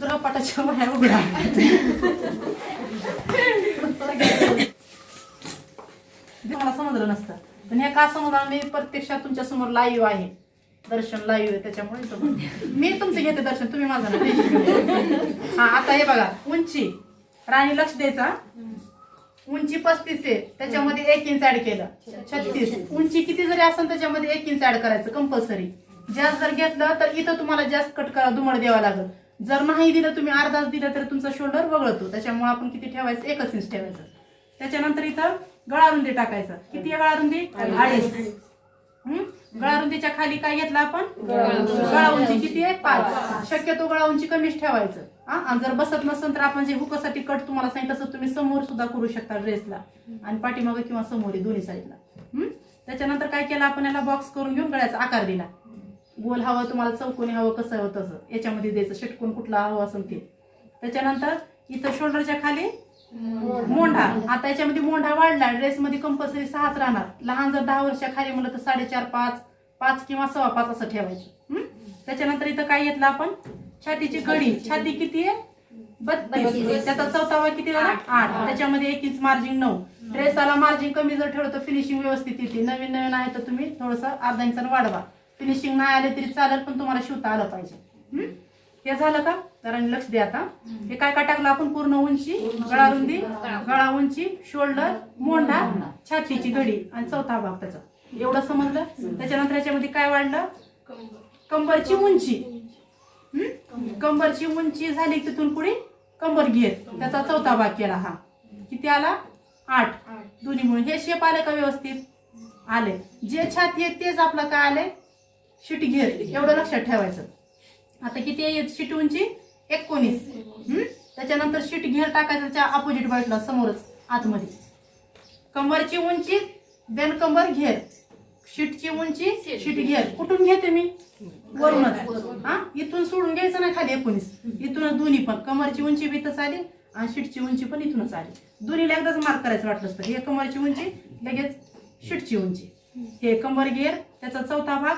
गृहपाठाच्या वह्या उघडा मला समजलं नसतं. पण हे का समजलं? मी प्रत्यक्षात तुमच्यासमोर लाईव्ह आहे. दर्शन लाईव्ह आहे त्याच्यामुळे मी तुमचं घेते दर्शन तुम्ही माझं हा आता हे बघा उंची. राणी लक्ष द्यायचा उंची पस्तीस आहे. त्याच्यामध्ये एक इंच ऍड केलं. छत्तीस. उंची किती जरी असेल त्याच्यामध्ये एक इंच ऍड करायचं कंपल्सरी जास्त जर घेतलं तर इथं तुम्हाला जास्त कट करा दुमड द्यावा लागेल. जर नाही दिलं तुम्ही अर्धाच दिलं तर तुमचा शोल्डर वगळतो. त्याच्यामुळे आपण किती ठेवायचं? एकच इंच ठेवायचं. त्याच्यानंतर इथं गळारुंदी टाकायचं. किती आहे गळारुंदी? अडीच? गळारुंदीच्या खाली काय घेतलं आपण? गळा उंची किती आहे? पाच. शक्यतो गळा उंची कमीच ठेवायचं. हा? आणि जर बसत नसेल तर आपण जे हुकासाठी कट तुम्हाला सांगितलं तसं तुम्ही समोर सुद्धा करू शकता ड्रेसला आणि पाठीमागे किंवा समोर दोन्ही साईडला? त्याच्यानंतर काय केलं आपण याला बॉक्स करून घेऊन गळ्याचा आकार दिला. गोल हवं तुम्हाला चौकोनी हवं कसं हवं तसं. याच्यामध्ये द्यायचं षटकोन कुठला हवं असेल ते. त्याच्यानंतर इथं शोल्डरच्या खाली मोंढा. आता याच्यामध्ये मोंढा वाढला ड्रेस मध्ये कंपल्सरी सहाच राहणार. लहान जर दहा वर्षा खाली म्हणलं तर साडेचार पाच पाच किंवा सव्वा पाच असं ठेवायचं? त्याच्यानंतर इथं काय घेतलं आपण? छातीची गडी छाती किती आहे? बत्तीस. त्याचा चौथावा किती झाला? आठ. त्याच्यामध्ये एक इंच मार्जिन नऊ. ड्रेसाला मार्जिन कमी जर ठेवलं तर फिनिशिंग व्यवस्थित येते. नवीन नवीन आहे तर तुम्ही थोडस अर्धा इंचानं वाढवा. फिनिशिंग नाही आले तरी चालेल पण तुम्हाला शिवता आलं पाहिजे? हे झालं का? जरा लक्ष द्या आता. हे काय काय टाकलं आपण? पूर्ण उंची गळा रुंदी गळा उंची. शोल्डर मोंढा छातीची घडी आणि चौथा भाग त्याचा. एवढं समजलं? त्याच्यानंतर याच्यामध्ये काय वाढलं? कंबरची उंची? कंबरची उंची झाली तिथून पुढे कंबर घेर. त्याचा चौथा भाग केला हा. किती आला? आठ. दोन्ही म्हणून हे शेप आले का व्यवस्थित? आले. जे छाती आहे तेच आपलं काय आले? शिट घेर एवढं लक्षात ठेवायचं. आता किती आहे शीट उंची? एकोणीस. हम्म? त्याच्यानंतर शीट घेर टाकायचं त्याच्या अपोजिट बाजूला समोरच आतमध्ये. कंबरची उंची देन कंबर घेर. शीटची उंची शीट घेर. कुठून घेते मी? वरूनच. हा? इथून सोडून घ्यायचं ना खाली एकोणीस. इथूनच दोन्ही पण. कमरची उंची बी इथंच आली आणि शीटची उंची पण इथूनच आली. दोन्हीला एकदाच मार्क करायचं वाटलं असतं हे कमरची उंची लगेच शीटची उंची. हे कंबर घेर त्याचा चौथा भाग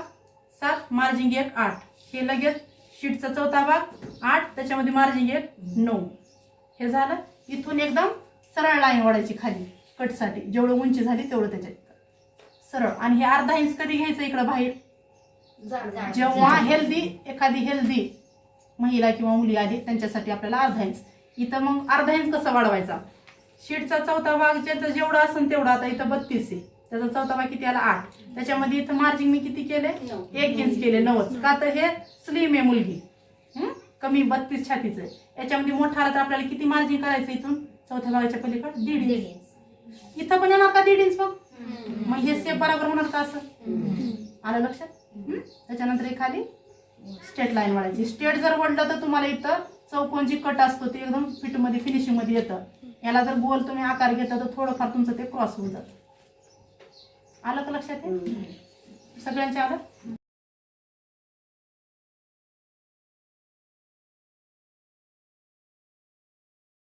मार्जिंग एक आठ. हे लगेच शीटचा चौथा भाग आठ त्याच्यामध्ये मार्जिंग एक नऊ. हे झालं. इथून एकदम सरळ लाईन ओढायची खाली. कटसाठी जेवढं उंची झाली तेवढं त्याच्यात. सरळ. आणि हे अर्धा इंच कधी घ्यायचं इकडं बाहेर? जेव्हा हेल्दी एखादी हेल्दी महिला किंवा मुली आली त्यांच्यासाठी आपल्याला अर्धा इंच इथं मग अर्धा इंच कसा वाढवायचा? शीटचा चौथा भाग ज्याचं जेवढं असेल तेवढं. आता इथं बत्तीस आहे. त्याचा चौथा भाग किती आला आठ. त्याच्यामध्ये इथं मार्जिंग मी किती केले? एक इंच केले नवच का तर हे स्लिम आहे मुलगी? कमी बत्तीस छातीचं आहे. याच्यामध्ये मोठा आला तर आपल्याला किती मार्जिंग करायचं इथून? चौथ्या भागाच्या पलीकडे दीड इंच इथं पण येणार का दीड इंच बघ? मग हे सेप बरोबर होणार का असं? आलं लक्षात? त्याच्यानंतर हे खाली स्ट्रेट लाईन वाढायची. स्ट्रेट जर वडलं तर तुम्हाला इथं चौकोन जी कट असतो ते एकदम फिटमध्ये फिनिशिंगमध्ये येतं. याला जर गोल तुम्ही आकार घेता तर थोडंफार तुमचं ते क्रॉस होऊन जातं. आलं का लक्षात आहे सगळ्यांच्या आलं?